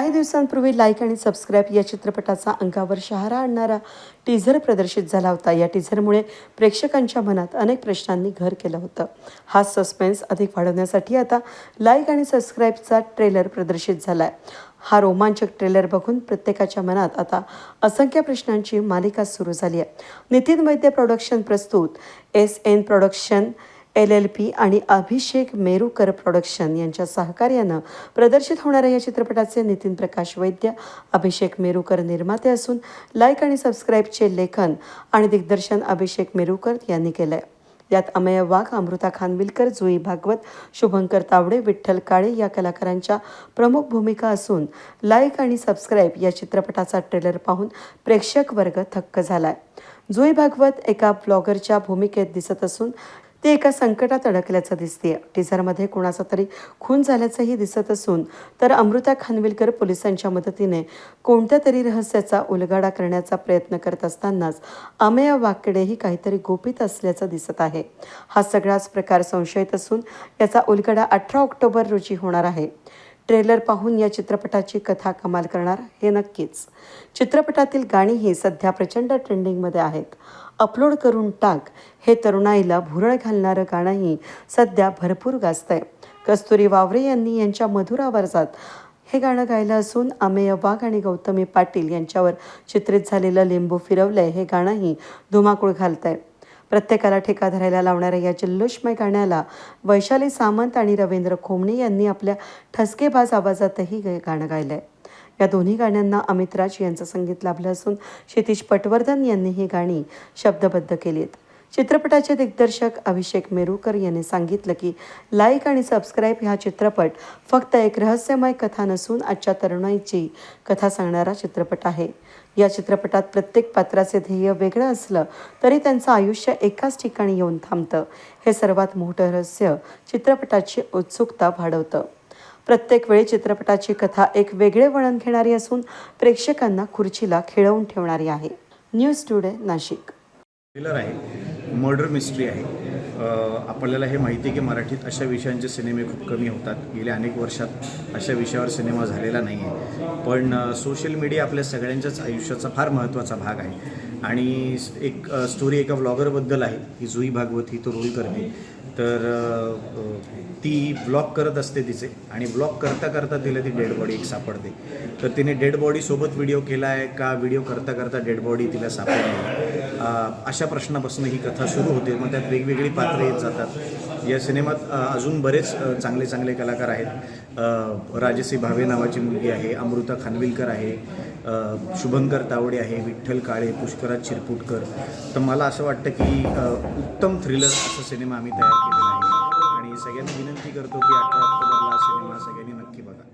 काही दिवसांपूर्वी लाईक आणि सबस्क्राईब या चित्रपटाचा अंगावर शहारा आणणारा टीझर प्रदर्शित झाला होता. या टीझरमुळे प्रेक्षकांच्या मनात अनेक प्रश्नांनी घर केलं होतं. हा सस्पेन्स अधिक वाढवण्यासाठी आता लाईक आणि सबस्क्राईबचा ट्रेलर प्रदर्शित झाला आहे हा रोमांचक ट्रेलर बघून प्रत्येकाच्या मनात आता असंख्य प्रश्नांची मालिका सुरू झाली आहे. नितीन वैद्य प्रोडक्शन प्रस्तुत. S N production L L P आणि अभिषेक मेरूकर प्रोडक्शन यांच्या सहकार्यानं प्रदर्शित होणाऱ्या या चित्रपटाचे नितीन प्रकाश वैद्य अभिषेक मेरूकर निर्माते असून लाईक आणि सबस्क्राईबचे लेखन आणि दिग्दर्शन अभिषेक मेरूकर यांनी केलं आहे यात अमेय वाघ अमृता खानविलकर जुई भागवत शुभंकर तावडे विठ्ठल काळे या कलाकारांच्या प्रमुख भूमिका असून लाईक आणि सबस्क्राईब या चित्रपटाचा ट्रेलर पाहून प्रेक्षक वर्ग थक्क झालाय. जुई भागवत एका ब्लॉगरच्या भूमिकेत दिसत असून ती एका संकटात अडकल्याचं दिसते टीझरमध्ये कोणाचा तरी खून झाल्याचंही दिसत असून तर अमृता खानविलकर पोलिसांच्या मदतीने कोणत्या तरी रहस्याचा उलगाडा करण्याचा प्रयत्न करत असतानाच अमेय वाकडेही काहीतरी गोपित असल्याचं दिसत आहे. हा सगळाच प्रकार संशयित असून याचा उलगडा अठरा ऑक्टोबर रोजी होणार आहे. ट्रेलर पाहून या चित्रपटाची कथा कमाल करणार हे नक्कीच. चित्रपटातील गाणीही सध्या प्रचंड ट्रेंडिंगमध्ये आहेत. अपलोड करून टाक. हे तरुणाईला भुरळ घालणारं गाणंही सध्या भरपूर गाजतंय. कस्तुरी वावरे यांनी यांच्या मधुर आवाजात हे गाणं गायलं असून अमेय वाघ आणि गौतमी पाटील यांच्यावर चित्रित झालेलं लिंबू फिरवलंय हे गाणंही धुमाकूळ घालतंय. प्रत्येकाला ठेका धरायला लावणाऱ्या या जल्लोषमय गाण्याला वैशाली सामंत आणि रवींद्र खोमणे यांनी आपल्या ठसकेबाज आवाजातही हे गाणं गायलंय. या दोन्ही गाण्यांना अमित राज यांचं संगीत लाभलं असून क्षितिश पटवर्धन यांनी ही गाणी शब्दबद्ध केली आहेत चित्रपटाचे दिग्दर्शक अभिषेक मेरूकर यांनी सांगितलं की लाईक आणि सबस्क्राईब हा चित्रपट फक्त एक रहस्यमय कथा नसून आजच्या तरुणाईची कथा सांगणारा चित्रपट आहे. या चित्रपटात प्रत्येक पात्राचे ध्येय वेगळं असलं तरी त्यांचं आयुष्य एकाच ठिकाणी येऊन थांबतं. हे सर्वात मोठं रहस्य चित्रपटाची उत्सुकता वाढवतं. प्रत्येक वेळी चित्रपटाची कथा एक वेगळे वळण घेणारी असून प्रेक्षकांना खुर्चीला खेळवून ठेवणारी आहे. News today Nashik. आहे. मर्डर मिस्ट्री आहे. आपल्याला हे माहिती आहे की मराठीत अशा विषयांचे सिनेमे खूप कमी होतात. गेल्या अनेक वर्षात अशा विषयावर सिनेमा झालेला नाही आहे पण सोशल मीडिया आपल्या सगळ्यांच्याच आयुष्याचा फार महत्त्वाचा भाग आहे. आणि एक स्टोरी एका व्लॉगरबद्दल आहे. की जुई भागवत ही तो रोल करते तर ती ब्लॉक करत असते तिचे. आणि ब्लॉक करता करता तिला ती डेड बॉडी एक सापडते. तर तिने डेड बॉडीसोबत व्हिडिओ केला आहे का? व्हिडिओ करता करता डेड बॉडी तिला सापडली अशा प्रश्नापासून ही कथा सुरू होते. मग त्यात वेगवेगळी पात्रं येत जातात. या सिनेमात अजून बरेच चांगले चांगले कलाकार आहेत. राजसी भावे नावाची मुलगी आहे अमृता खानविलकर आहे शुभंकर तावडे आहे विठ्ठल काळे पुष्कराज चिरपुटकर तर मला असं वाटतं की उत्तम थ्रिलर असा सिनेमा आम्ही तयार केलेला आहे. आणि सगळ्यांना विनंती करतो की अठरा ऑक्टोबरला सिनेमा सगळ्यांनी नक्की बघा.